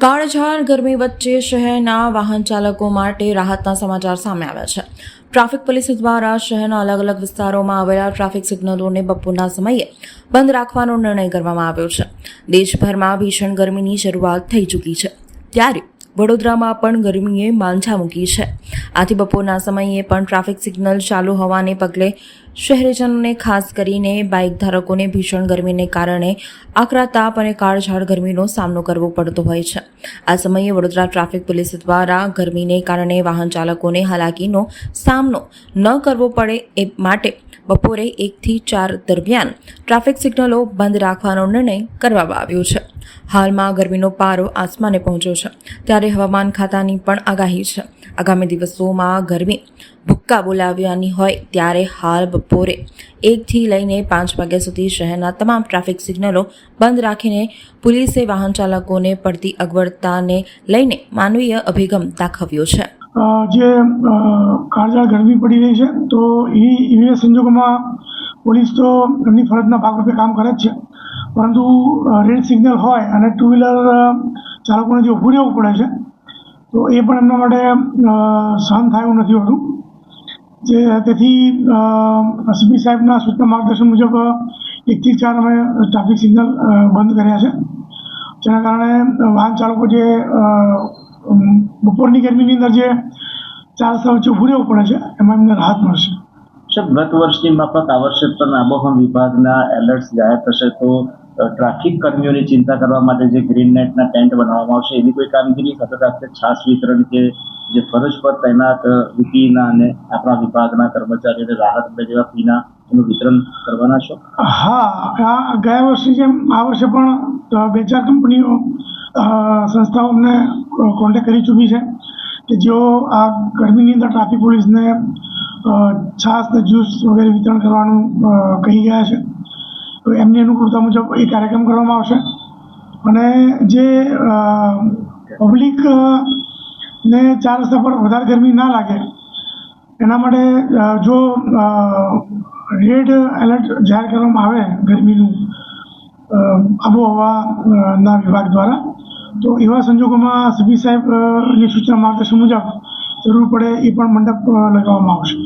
કાળઝાળ ગરમી વચ્ચે શહેરના વાહન ચાલકો માટે રાહતના સમાચાર સામે આવ્યા છે. ટ્રાફિક પોલીસ દ્વારા શહેરના અલગ અલગ વિસ્તારોમાં આવેલા ટ્રાફિક સિગ્નલોને બપોરના સમયે બંધ રાખવાનો નિર્ણય કરવામાં આવ્યો છે. દેશભરમાં ભીષણ ગરમીની શરૂઆત થઈ ચૂકી છે. ત્યારે વડોદરામાં પણ ગરમીએ માંછા મૂકી છે. આથી બપોરના સમયે પણ ટ્રાફિક સિગ્નલ ચાલુ હોવાને પગલે શહેરીજનોને ખાસ કરીને બાઇક ધારકોને ભીષણ ગરમીને કારણે આકરા તાપ અને કાળઝાળ ગરમીનો સામનો કરવો પડતો હોય છે. આ સમયે વડોદરા ટ્રાફિક પોલીસ દ્વારા ગરમીને કારણે વાહન ચાલકોને હાલાકીનો સામનો ન કરવો પડે એ માટે બપોરે એકથી ચાર દરમિયાન ટ્રાફિક સિગ્નલો બંધ રાખવાનો નિર્ણય કરવામાં આવ્યો છે. હાલમાં ગરમીનો પારો આસમાને પહોંચ્યો છે. ત્યારે હવામાન ખાતાની પણ આગાહી છે. આગામી દિવસોમાં ગરમી ભૂક્કા બોલાવ્યાની હોય ત્યારે હાલ બપોરે એકથી લઈને પાંચ વાગ્યા સુધી શહેરના તમામ ટ્રાફિક સિગ્નલો બંધ રાખીને પોલીસે વાહન ચાલકોને પડતી અગવડતાને લઈને માનવીય અભિગમ દાખવ્યો છે. જે કાળઝાળ ગરમી પડી રહી છે, તો એ એવા સંજોગોમાં પોલીસ તો એમની ફરજના ભાગરૂપે કામ કરે જ છે. પરંતુ રેડ સિગ્નલ હોય અને ટુ વ્હીલર ચાલકોને જે ઊભું રહેવું પડે છે, તો એ પણ એમના માટે સહન થાય નથી હોતું. જે, તેથી એસપી સાહેબના સૂચના માર્ગદર્શન મુજબ એકથી ચાર અમે ટ્રાફિક સિગ્નલ બંધ કર્યા છે. જેના કારણે વાહન ચાલકો જે બપોરની ગરમીની અંદર જે ચાર સ્થળ વચ્ચે ઊભું રહેવું પડે છે, એમાં એમને રાહત મળશે. સાહેબ, ગત વર્ષની માફક આ વર્ષે પણ આબોહવા વિભાગના એલર્ટ્સ જાહેર થશે તો ટ્રાફિક કર્મીઓની ચિંતા કરવા માટે જે ગ્રીન નેટના ટેન્ટ બનાવવામાં આવશે એવી કોઈ કામગીરી સતત સાથે છાસ વિતરણ કે જે ફરજ પર તૈનાત વીપીના અને આપણા વિભાગના કર્મચારીઓને રાહત જેવા ફીના એનું વિતરણ કરવાના છો? હા ગયા વર્ષે જેમ આ વર્ષે પણ બે ચાર કંપનીઓ સંસ્થાઓ અમને કોન્ટેક્ટ કરી ચૂકી છે કે જેઓ આ ગરમીની અંદર ટ્રાફિક પોલીસને છાસ ને જ્યુસ વગેરે વિતરણ કરવાનું કહી ગયા છે. તો એમની અનુકૂળતા મુજબ એ કાર્યક્રમ કરવામાં આવશે. અને જે પબ્લિક ને ચાર રસ્તા પર વધારે ગરમી ના લાગે, એના માટે જો રેડ એલર્ટ જાહેર કરવામાં આવે ગરમીનું આબોહવાના વિભાગ દ્વારા, તો એવા સંજોગોમાં સીપી સાહેબની સૂચના માર્ગદર્શન મુજબ જરૂર પડે એ પણ મંડપ લગાવવામાં આવશે.